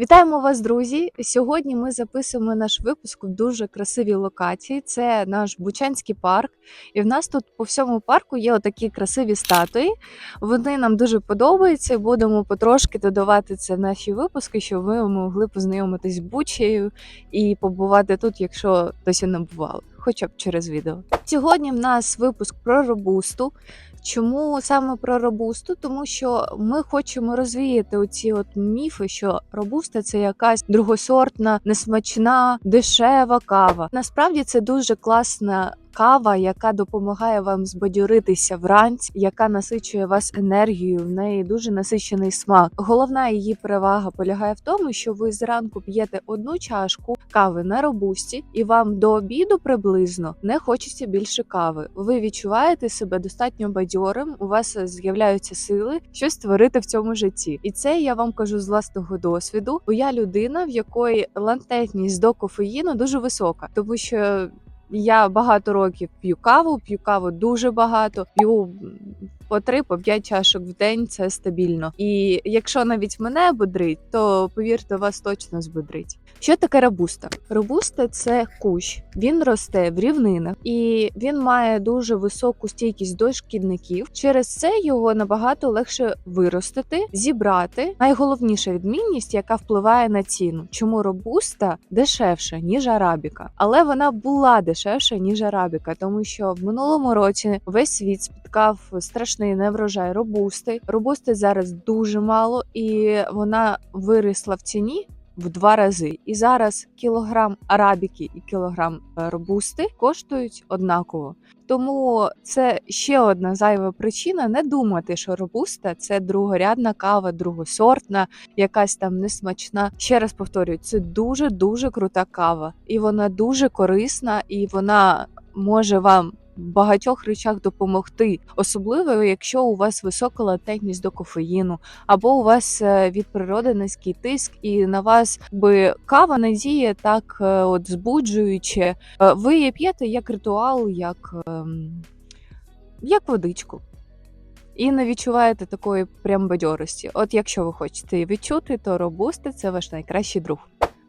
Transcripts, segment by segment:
Вітаємо вас, друзі! Сьогодні ми записуємо наш випуск в дуже красивій локації. Це наш Бучанський парк. І в нас тут по всьому парку є отакі красиві статуї. Вони нам дуже подобаються. Будемо потрошки додавати це в наші випуски, щоб ви могли познайомитись з Бучею і побувати тут, якщо досі не бували, хоча б через відео. Сьогодні в нас випуск про робусту. Чому саме про робусту? Тому що ми хочемо розвіяти оці от міфи, що робуста це якась другосортна, несмачна, дешева кава. Насправді це дуже класна. Кава, яка допомагає вам збадьоритися вранці, яка насичує вас енергією, в неї дуже насичений смак. Головна її перевага полягає в тому, що ви зранку п'єте одну чашку кави на робусті, і вам до обіду приблизно не хочеться більше кави. Ви відчуваєте себе достатньо бадьорим, у вас з'являються сили щось створити в цьому житті. І це я вам кажу з власного досвіду, бо я людина, в якої лантетність до кофеїну дуже висока, тому що. Я багато років п'ю каву, п'ю каву дуже багато, п'ю по 3 по 5 чашок в день це стабільно. І якщо навіть мене бодрить, то повірте, вас точно збодрить. Що таке робуста? Робуста це кущ, він росте в рівнинах і він має дуже високу стійкість до шкідників. Через це його набагато легше виростити, зібрати. Найголовніша відмінність, яка впливає на ціну, чому робуста дешевша ніж арабіка, але вона була дешевша ніж арабіка, тому що в минулому році весь світ спіткав страшний неврожай робусти. Робусти зараз дуже мало, і вона виросла в ціні. В два рази, і зараз кілограм арабіки і кілограм е, робусти коштують однаково. Тому це ще одна зайва причина не думати, що робуста це другорядна кава, другосортна, якась там несмачна. Ще раз повторюю, це дуже дуже крута кава, і вона дуже корисна, і вона може вам багатьох речах допомогти, особливо якщо у вас висока латентність до кофеїну, або у вас е, від природи низький тиск, і на вас би кава не діє так, е, от збуджуюче. Е, Ви її п'єте як ритуал, як, ем, як водичку. І не відчуваєте такої прям бадьорості. От якщо ви хочете її відчути, то робусти це ваш найкращий друг.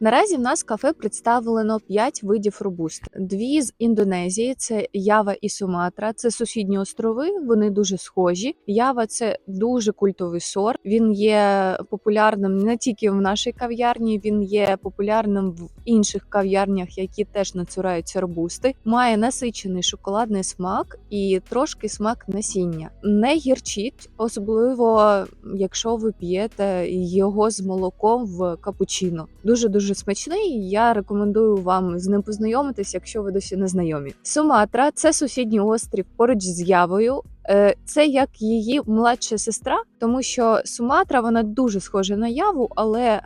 Наразі в нас кафе представлено 5 видів робуст. Дві з Індонезії це Ява і Суматра. Це сусідні острови. Вони дуже схожі. Ява це дуже культовий сорт. Він є популярним не тільки в нашій кав'ярні, він є популярним в інших кав'ярнях, які теж нацураються робусти. Має насичений шоколадний смак і трошки смак насіння. Не гірчить, особливо якщо ви п'єте його з молоком в капучино. Дуже дуже смачний. Я рекомендую вам з ним познайомитись, якщо ви досі не знайомі. Суматра це сусідній острів поруч з Явою. Е, Це як її младша сестра, тому що Суматра вона дуже схожа на яву, але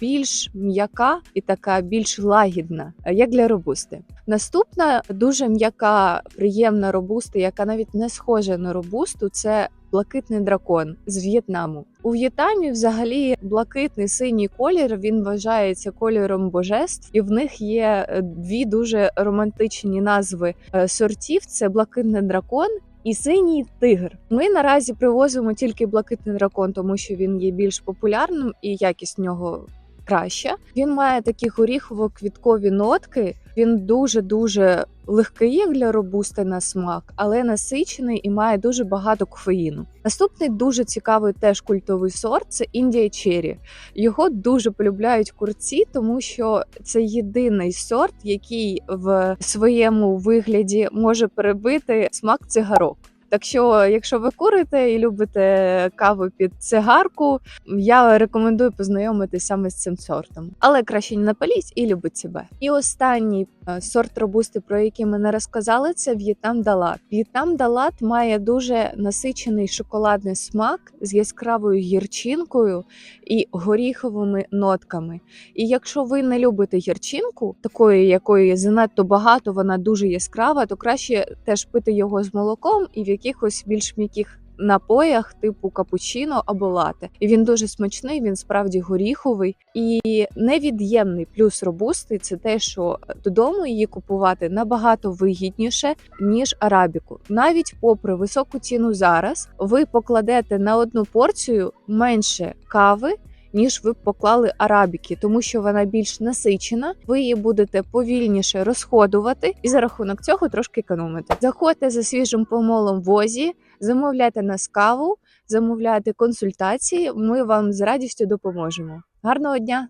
більш м'яка і така більш лагідна, е, як для робусти. Наступна дуже м'яка, приємна робуста, яка навіть не схожа на робусту, це блакитний дракон з В'єтнаму. У В'єтнамі взагалі блакитний синій колір він вважається кольором божеств, і в них є е, дві дуже романтичні назви е, сортів: це блакитний дракон. І синій тигр. Ми наразі привозимо тільки блакитний дракон, тому що він є більш популярним і якість нього краща. Він має такі горіхово-квіткові нотки. Він дуже дуже легкий як для робусти на смак, але насичений і має дуже багато кофеїну. Наступний дуже цікавий теж культовий сорт це Індія Черрі. Його дуже полюбляють курці, тому що це єдиний сорт, який в своєму вигляді може перебити смак цигарок. Так що, якщо ви курите і любите каву під цигарку, я рекомендую познайомитися саме з цим сортом. Але краще не напаліть і любить себе. І останній сорт робусти, про який ми не розказали, це В'єтнам Далат. В'єтнам Далат має дуже насичений шоколадний смак з яскравою гірчинкою і горіховими нотками. І якщо ви не любите гірчинку, такої якої занадто багато, вона дуже яскрава, то краще теж пити його з молоком і в якихось більш м'яких напоях, типу капучино або лате. І він дуже смачний, він справді горіховий і невід'ємний плюс робусти це те, що додому її купувати набагато вигідніше ніж арабіку. Навіть попри високу ціну зараз, ви покладете на одну порцію менше кави. Ніж ви б поклали арабіки, тому що вона більш насичена. Ви її будете повільніше розходувати і за рахунок цього трошки економити. Заходьте за свіжим помолом в озі, замовляйте нас каву, замовляйте консультації. Ми вам з радістю допоможемо. Гарного дня!